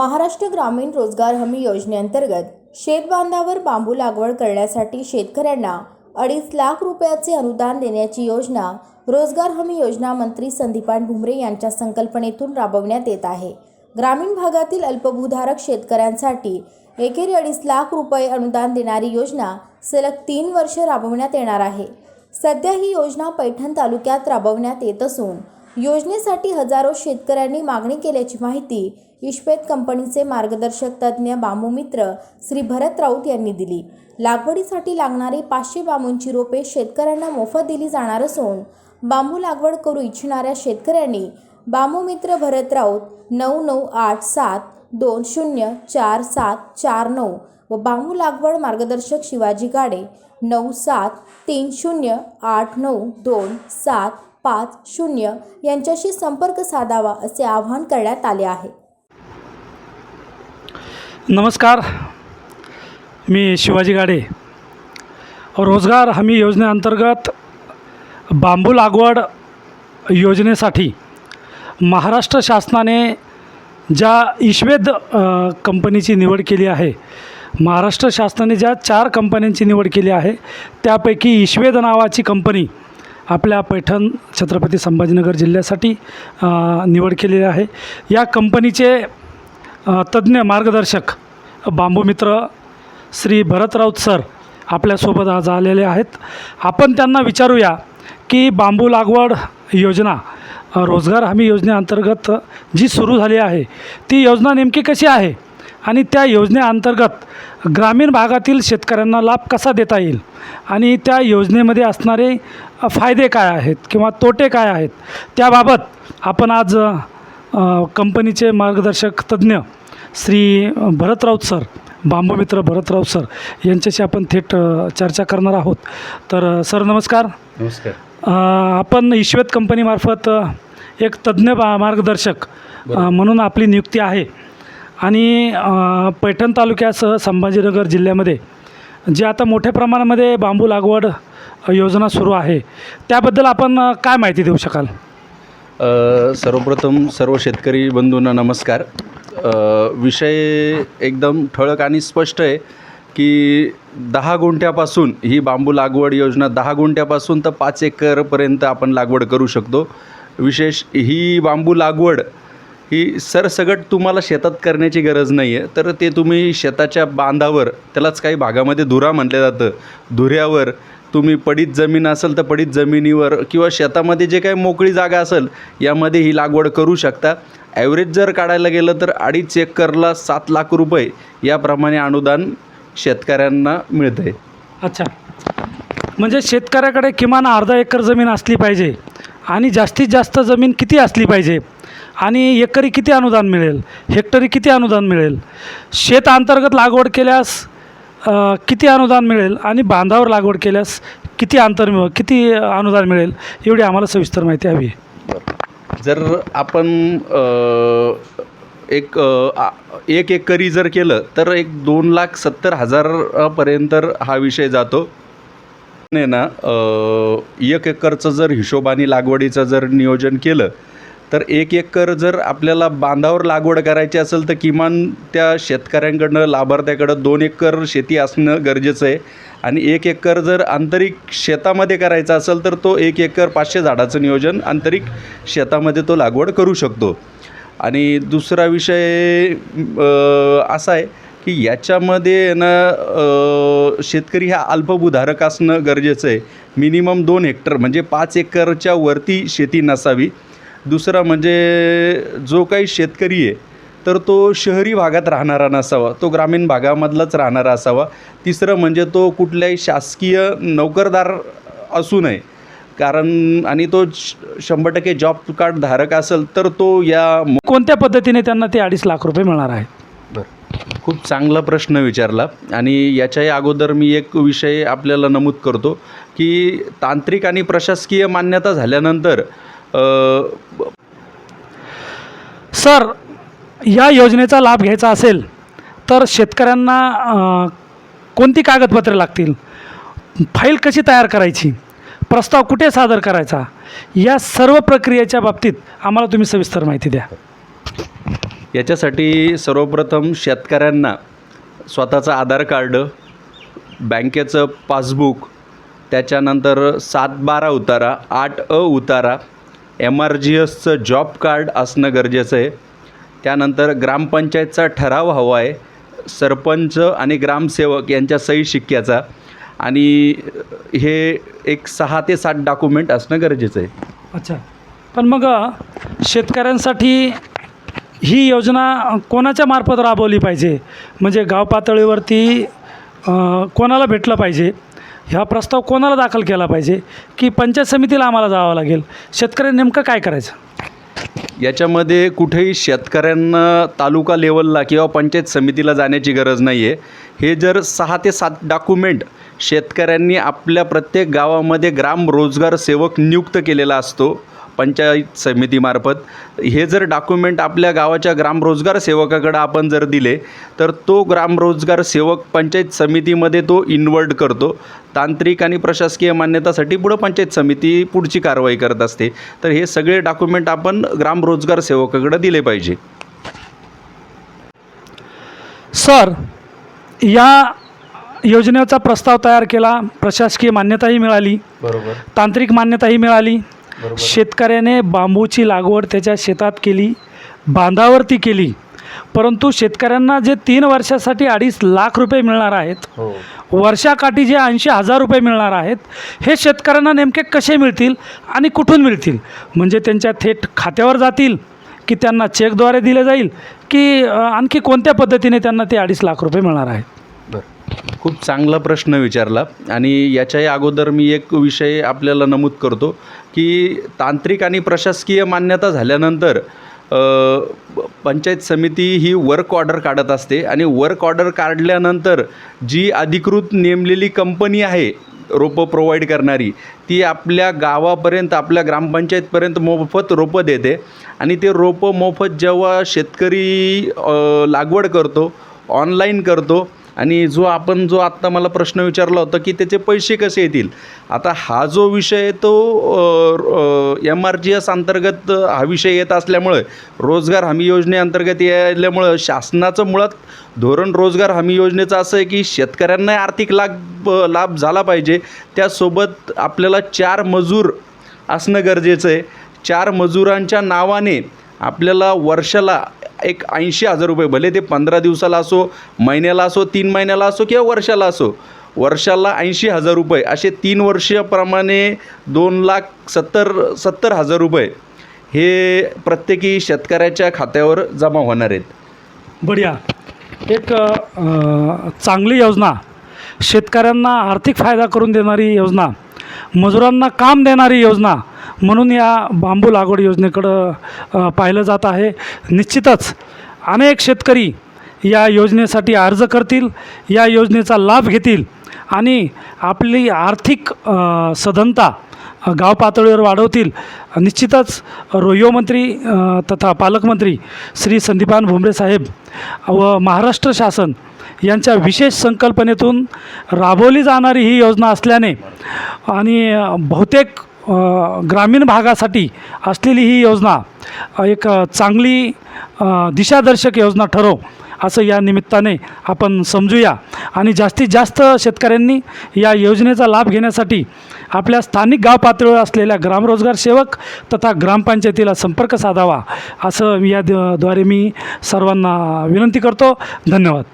महाराष्ट्र ग्रामीण रोजगार हमी योजनेअंतर्गत शेतबांधावर बांबू लागवड करण्यासाठी शेतकऱ्यांना अडीच लाख रुपयाचे अनुदान देण्याची योजना रोजगार हमी योजना मंत्री संदीपान भुमरे यांच्या संकल्पनेतून राबवण्यात येत आहे. ग्रामीण भागातील अल्पभूधारक शेतकऱ्यांसाठी एकेरी अडीच लाख रुपये अनुदान देणारी योजना सलग तीन वर्ष राबवण्यात येणार आहे. सध्या ही योजना पैठण तालुक्यात राबवण्यात येत असून योजनेसाठी हजारो शेतकऱ्यांनी मागणी केल्याची माहिती इश्पेत कंपनीचे मार्गदर्शक तज्ज्ञ बांबूमित्र श्री भरत राऊत यांनी दिली. लागवडीसाठी लागणारी पाचशे बांबूंची रोपे शेतकऱ्यांना मोफत दिली जाणार असून बांबू लागवड करू इच्छिणाऱ्या शेतकऱ्यांनी बांबूमित्र भरत राऊत नऊ नऊ आठ सात दोन शून्य चार सात चार नऊ व बांबू लागवड मार्गदर्शक शिवाजी गाडे नऊ सात तीन शून्य आठ नऊ दोन सात पाच शून्य यांच्याशी संपर्क साधावा असे आवाहन करण्यात आले आहे. नमस्कार. मी शिवाजी गाडे. रोजगार हमी योजनेअंतर्गत बांबू लागवड योजनेसाठी महाराष्ट्र शासनाने ज्या इश्वेद कंपनीची निवड केली आहे महाराष्ट्र शासनाने ज्या चार कंपन्यांची निवड केली आहे त्यापैकी इश्वेद नावाची कंपनी आपल्या पैठण छत्रपती संभाजीनगर जिल्ह्यासाठी निवड केलेली आहे. या कंपनीचे तज्ज्ञ मार्गदर्शक बांबूमित्र श्री भरत राऊत सर आपल्यासोबत आज आलेले आहेत. आपण त्यांना विचारूया की बांबू लागवड योजना रोजगार हमी योजनेअंतर्गत जी सुरू झाली आहे ती योजना नेमकी कशी आहे? आणि त्या योजनेअंतर्गत ग्रामीण भागातील शेतकऱ्यांना लाभ कसा देता येईल? आणि त्या योजनेमध्ये असणारे फायदे काय आहेत किंवा तोटे काय आहेत? त्याबाबत आपण आज कंपनीचे मार्गदर्शक तज्ज्ञ श्री भरत राऊत सर बांबूमित्र भरत राऊत सर यांच्याशी आपण थेट चर्चा करणार आहोत. तर सर नमस्कार. नमस्कार. आपण ईश्वेत कंपनीमार्फत एक तज्ज्ञ बा मार्गदर्शक म्हणून आपली नियुक्ती आहे. आणि पैठण तालुक्यासह संभाजीनगर जिल्ह्यामध्ये जे आता मोठ्या प्रमाणामध्ये बांबू लागवड योजना सुरू आहे त्याबद्दल आपण काय माहिती देऊ शकाल? सर्वप्रथम सर्व शेतकरी बंधूंना नमस्कार. विषय एकदम ठळक आणि स्पष्ट आहे की दहा गुंठ्यापासून ही बांबू लागवड योजना दहा गुंठ्यापासून तर पाच एकरपर्यंत आपण लागवड करू शकतो. विशेष ही बांबू लागवड ही सरसगट तुम्हाला शेतात करण्याची गरज नाही आहे तर ते तुम्ही शेताच्या बांधावर त्यालाच काही भागामध्ये धुरा म्हटलं जातं. धुऱ्यावर तुम्ही पडीत जमीन असेल तर पडीत जमिनीवर किंवा शेतामध्ये जे काही मोकळी जागा असेल यामध्ये ही लागवड करू शकता. ॲव्हरेज जर काढायला गेलं तर अडीच एकरला सात लाख रुपये याप्रमाणे अनुदान शेतकऱ्यांना मिळतं आहे अच्छा. म्हणजे शेतकऱ्याकडे किमान अर्धा एकर जमीन असली पाहिजे आणि जास्तीत जास्त जमीन किती असली पाहिजे? आणि एकरी किती अनुदान मिळेल? हेक्टरी किती अनुदान मिळेल? शेत अंतर्गत लागवड केल्यास किती अनुदान मिळेल? आणि बांधावर लागवड केल्यास किती अंतर मिळ किती अनुदान मिळेल? एवढी आम्हाला सविस्तर माहिती हवी आहे. जर आपण एक आ- एक एकरी जर केलं तर एक दोन लाख सत्तर हजारपर्यंत हा विषय जातो. नाही ना एक एकरचं जर हिशोबाने लागवडीचं जर नियोजन केलं तर एक एकर जर आपल्याला बांधावर लागवड करायची असेल तर किमान त्या शेतकऱ्यांकडनं लाभार्थ्याकडं दोन एकर शेती असणं गरजेचं आहे. आणि एक एकर जर आंतरिक शेतामध्ये करायचा असेल तर तो एक एकर पाचशे झाडाचं नियोजन आंतरिक शेतामध्ये तो लागवड करू शकतो. आणि दुसरा विषय असा आहे की याच्यामध्ये ना शेतकरी हा अल्पभूधारक असणं गरजेचं आहे. मिनिमम दोन हेक्टर म्हणजे पाच एकरच्या वरती शेती नसावी. दुसरा म्हणजे जो काही शेतकरी आहे तर तो शहरी भागात राहणारा नसावा तो ग्रामीण भागामधलाच राहणारा असावा. तिसरं म्हणजे तो कुठल्याही शासकीय नोकरदार असू नये. कारण आणि तो शंभर टक्के जॉब कार्ड धारक असेल तर तो या कोणत्या पद्धतीने त्यांना ते अडीच लाख रुपये मिळणार आहेत? बरं. खूप चांगला प्रश्न विचारला. आणि याच्याही अगोदर मी एक विषय आपल्याला नमूद करतो की तांत्रिक आणि प्रशासकीय मान्यता झाल्यानंतर सर या योजनेचा लाभ घ्यायचा असेल तर शेतकऱ्यांना कोणती कागदपत्रे लागतील? फाईल कशी तयार करायची? प्रस्ताव कुठे सादर करायचा? या सर्व प्रक्रियेच्या बाबतीत आम्हाला तुम्ही सविस्तर माहिती द्या. याच्यासाठी सर्वप्रथम शेतकऱ्यांना स्वतःचं आधार कार्ड बँकेचं पासबुक त्याच्यानंतर सात बारा उतारा आठ अ उतारा एम आर जी एसचं जॉब कार्ड असणं गरजेचं आहे. त्यानंतर ग्रामपंचायतचा ठराव हवा आहे. सरपंच आणि ग्रामसेवक यांच्या सही शिक्क्याचा. आणि हे एक सहा ते सात डॉक्युमेंट असणं गरजेचं आहे. अच्छा. पण मग शेतकऱ्यांसाठी ही योजना कोणाच्या मार्फत राबवली पाहिजे? म्हणजे गाव पातळीवरती अ, कोणाला भेटलं पाहिजे? ह्या प्रस्ताव कोणाला दाखल केला पाहिजे? की पंचायत समितीला आम्हाला जावं लागेल? शेतकऱ्यांनी नेमकं काय करायचं? याच्यामध्ये कुठेही शेतकऱ्यांना तालुका लेवलला किंवा पंचायत समितीला जाण्याची गरज नाही आहे हे जर सहा ते सात डॉक्युमेंट शेतकऱ्यांनी आपल्या प्रत्येक गावामध्ये ग्राम रोजगार सेवक नियुक्त केलेला असतो पंचायत समितीमार्फत हे जर डॉक्युमेंट आपल्या गावाच्या ग्राम रोजगार सेवकाकडे आपण जर दिले तर तो ग्राम रोजगार सेवक पंचायत समितीमध्ये तो इन्वर्ट करतो. तांत्रिक आणि प्रशासकीय मान्यतासाठी पुढं पंचायत समिती पुढची कारवाई करत असते. तर हे सगळे डॉक्युमेंट आपण ग्राम रोजगार सेवकाकडे दिले पाहिजे. सर या योजनेचा प्रस्ताव तयार केला प्रशासकीय मान्यताही मिळाली. बरोबर. तांत्रिक मान्यताही मिळाली. शेतकऱ्याने बांबूची लागवड त्याच्या शेतात केली बांधावरती केली. परंतु शेतकऱ्यांना जे तीन वर्षासाठी अडीच लाख रुपये मिळणार आहेत हो. वर्षाकाठी जे ऐंशी हजार रुपये मिळणार आहेत हे शेतकऱ्यांना नेमके कसे मिळतील आणि कुठून मिळतील? म्हणजे त्यांच्या थेट खात्यावर जातील की त्यांना चेकद्वारे दिले जाईल की आणखी कोणत्या पद्धतीने त्यांना ते अडीच लाख रुपये मिळणार आहेत? खूप चांगला प्रश्न विचारला. आणि याच्याही अगोदर मी एक विषय आपल्याला नमूद करतो की तांत्रिक आणि प्रशासकीय मान्यता झाल्यानंतर पंचायत समिती ही वर्क ऑर्डर काढत असते. आणि वर्क ऑर्डर काढल्यानंतर जी अधिकृत नेमलेली कंपनी आहे रोपं प्रोव्हाइड करणारी ती आपल्या गावापर्यंत आपल्या ग्रामपंचायतपर्यंत मोफत रोपं देते. आणि ते रोपं मोफत जेव्हा शेतकरी लागवड करतो ऑनलाईन करतो आणि जो आपण जो आत्ता मला प्रश्न विचारला होता की त्याचे पैसे कसे येतील? आता हा जो विषय तो एम आर जी एस अंतर्गत हा विषय येत असल्यामुळे रोजगार हमी योजनेअंतर्गत यायल्यामुळं शासनाचं मुळात धोरण रोजगार हमी योजनेचं असं आहे की शेतकऱ्यांना आर्थिक लाभ लाभ झाला पाहिजे. त्यासोबत आपल्याला चार मजूर असणं गरजेचं आहे. चार मजुरांच्या नावाने आपल्याला वर्षाला एक ऐंशी हजार रुपये भले ते पंधरा दिवसाला असो महिन्याला असो तीन महिन्याला असो किंवा वर्षाला असो वर्षाला ऐंशी हजार रुपये असे तीन वर्षाप्रमाणे दोन लाख सत्तर सत्तर हजार रुपये हे प्रत्येकी शेतकऱ्याच्या खात्यावर जमा होणार आहेत. बढिया. एक अ, चांगली योजना. शेतकऱ्यांना आर्थिक फायदा करून देणारी योजना. मजुरांना काम देणारी योजना म्हणून या बांबू लागवड योजनेकडं पाहिलं जात आहे. निश्चितच अनेक शेतकरी या योजनेसाठी अर्ज करतील या योजनेचा लाभ घेतील आणि आपली आर्थिक सधनता गाव पातळीवर वाढवतील. निश्चितच रोयोमंत्री तथा पालकमंत्री श्री संदीपान भुमरे साहेब व महाराष्ट्र शासन यांच्या विशेष संकल्पनेतून राबवली जाणारी ही योजना असल्याने आणि बहुतेक ग्रामीण भागासाठी असलेली ही योजना एक चांगली दिशादर्शक योजना ठरो असं या निमित्ताने आपण समजूया. आणि जास्तीत जास्त शेतकऱ्यांनी या योजनेचा लाभ घेण्यासाठी आपल्या स्थानिक गाव पातळीवर असलेल्या ग्रामरोजगार सेवक तथा ग्रामपंचायतीला संपर्क साधावा असं या द्वारे मी सर्वांना विनंती करतो. धन्यवाद.